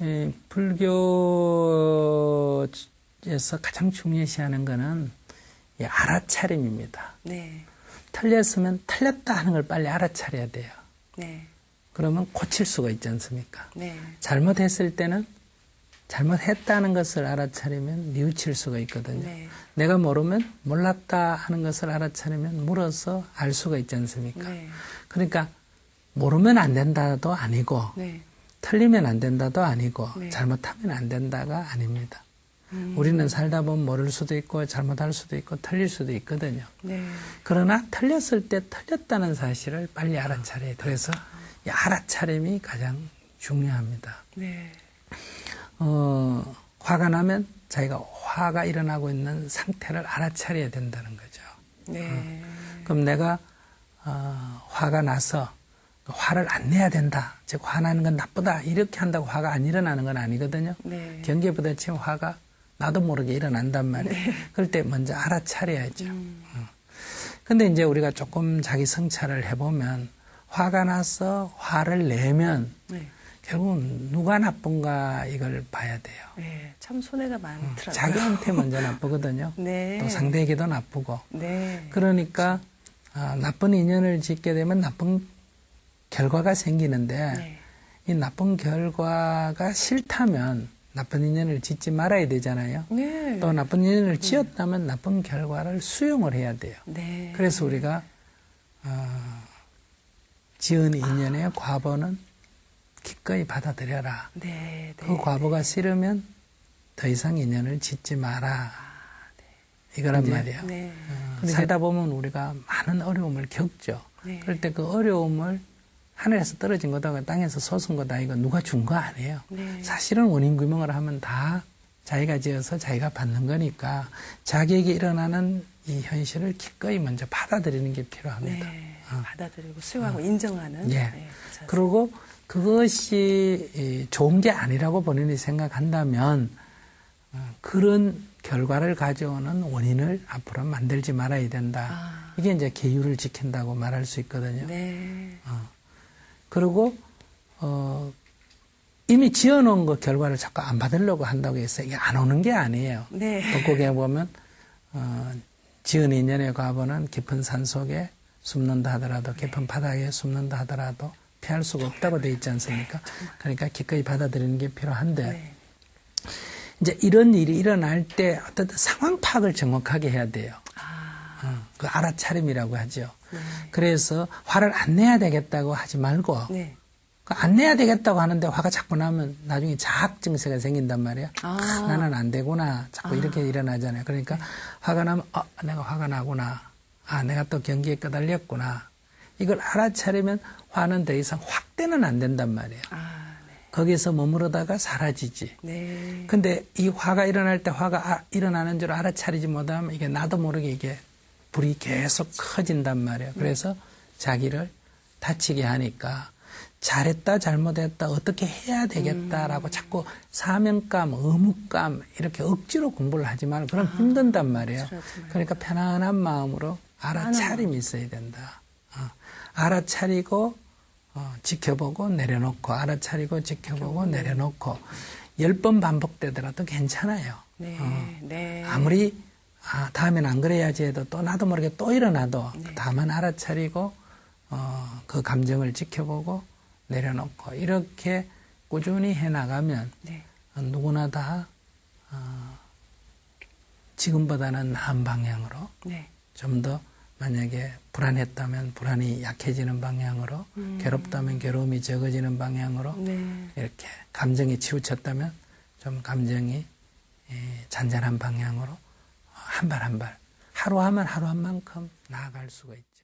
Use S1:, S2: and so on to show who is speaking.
S1: 이 불교에서 가장 중요시하는 이 알아차림입니다.
S2: 네.
S1: 틀렸으면 틀렸다 하는 걸 빨리 알아차려야 돼요.
S2: 네.
S1: 그러면 고칠 수가 있지 않습니까?
S2: 네.
S1: 잘못했을 때는 잘못했다는 것을 알아차리면 뉘우칠 수가 있거든요.
S2: 네.
S1: 내가 모르면 몰랐다 하는 것을 알아차리면 물어서 알 수가 있지 않습니까?
S2: 네.
S1: 그러니까 모르면 안 된다도 아니고
S2: 네.
S1: 틀리면 안 된다도 아니고
S2: 네.
S1: 잘못하면 안 된다가 아닙니다.
S2: 음.
S1: 우리는 살다 보면 모를 수도 있고 잘못할 수도 있고 틀릴 수도 있거든요.
S2: 네.
S1: 그러나 틀렸을 때 틀렸다는 사실을 빨리 알아차려야 돼요. 그래서 이 알아차림이 가장 중요합니다.
S2: 네.
S1: 어, 화가 나면 자기가 화가 일어나고 있는 상태를 알아차려야 된다는 거죠.
S2: 네.
S1: 그럼 내가 어, 화가 나서 그 화를 안 내야 된다. 즉 화나는 건 나쁘다. 이렇게 한다고 화가 안 일어나는 건 아니거든요.
S2: 네.
S1: 경계에 부딪히면 화가 나도 모르게 일어난단 말이에요. 그럴 때 먼저 알아차려야죠.
S2: 음.
S1: 근데 이제 우리가 조금 자기 성찰을 해보면 화가 나서 화를 내면
S2: 네.
S1: 결국은 누가 나쁜가 이걸 봐야 돼요.
S2: 네. 참 손해가 많더라고요.
S1: 자기한테 먼저 나쁘거든요.
S2: 네.
S1: 또 상대에게도 나쁘고.
S2: 네.
S1: 그러니까 아, 나쁜 인연을 짓게 되면 나쁜 결과가 생기는데
S2: 네.
S1: 이 나쁜 결과가 싫다면 나쁜 인연을 짓지 말아야 되잖아요.
S2: 네.
S1: 또 나쁜 인연을 지었다면 나쁜 결과를 수용을 해야 돼요.
S2: 네.
S1: 그래서 우리가 어, 지은 인연의 과보는 기꺼이 받아들여라.
S2: 네. 네.
S1: 그 과보가 싫으면 더 이상 인연을 짓지 마라. 이거란 말이에요.
S2: 네.
S1: 어, 살다 보면 우리가 많은 어려움을 겪죠.
S2: 네.
S1: 그럴 때 그 어려움을 하늘에서 떨어진 거다, 땅에서 솟은 거다, 이거 누가 준 거 아니에요.
S2: 네.
S1: 사실은 원인 규명을 하면 다 자기가 지어서 자기가 받는 거니까 자기에게 일어나는 이 현실을 기꺼이 먼저 받아들이는 게 필요합니다.
S2: 네.
S1: 어.
S2: 받아들이고 수용하고 인정하는.
S1: 예.
S2: 네. 그렇죠.
S1: 그리고 그것이 이, 좋은 게 아니라고 본인이 생각한다면 어, 그런 결과를 가져오는 원인을 앞으로 만들지 말아야 된다.
S2: 아.
S1: 이게 이제 계율을 지킨다고 말할 수 있거든요.
S2: 네.
S1: 어. 그리고 어, 이미 지어놓은 그 결과를 자꾸 안 받으려고 한다고 해서 이게 안 오는 게 아니에요.
S2: 네.
S1: 돋보기에 보면 어, 지은 인연의 과보는 깊은 산 속에 숨는다 하더라도 깊은 바닥에 숨는다 하더라도 피할 수가 없다고 돼 있지 않습니까? 그러니까 기꺼이 받아들이는 게 필요한데
S2: 네.
S1: 이제 이런 일이 일어날 때 어떤 상황 파악을 정확하게 해야 돼요.
S2: 아.
S1: 어, 그 알아차림이라고 하죠.
S2: 네.
S1: 그래서 화를 안 내야 되겠다고 하지 말고
S2: 네.
S1: 그안 내야 되겠다고 하는데 화가 자꾸 나면 나중에 자학 증세가 생긴단 말이에요.
S2: 아.
S1: 아, 나는 안 되구나. 자꾸 이렇게 일어나잖아요. 그러니까 화가 나면 어, 내가 화가 나구나. 아, 내가 또 경기에 끄달렸구나. 이걸 알아차리면 화는 더 이상 확대는 안 된단 말이에요.
S2: 아, 네.
S1: 거기서 머무르다가 사라지지.
S2: 네.
S1: 근데 이 화가 일어날 때 화가 아- 일어나는 줄 알아차리지 못하면 이게 나도 모르게 이게 불이 계속 커진단 말이에요. 그래서 자기를 다치게 하니까 잘했다 잘못했다 어떻게 해야 되겠다라고 자꾸 사명감, 의무감 이렇게 억지로 공부를 하지 말고 그럼 힘든단 말이에요.
S2: 그렇지 말고.
S1: 그러니까 편안한 마음으로 알아차림이 있어야 된다. 어, 알아차리고 어, 지켜보고 내려놓고 알아차리고 지켜보고 내려놓고 열 번 반복되더라도 괜찮아요.
S2: 네.
S1: 어,
S2: 네.
S1: 아무리 아, 다음엔 안 그래야지 해도 또 나도 모르게 또 일어나도
S2: 네.
S1: 다만 알아차리고 어, 그 감정을 지켜보고 내려놓고 이렇게 꾸준히 해나가면
S2: 네.
S1: 어, 누구나 다 어, 지금보다는 나은 방향으로
S2: 네.
S1: 좀더 만약에 불안했다면 불안이 약해지는 방향으로 괴롭다면 괴로움이 적어지는 방향으로
S2: 네.
S1: 이렇게 감정이 치우쳤다면 좀 감정이 예, 잔잔한 방향으로 한 발 한 발 하루 하면 하루 한 만큼 나아갈 수가 있죠.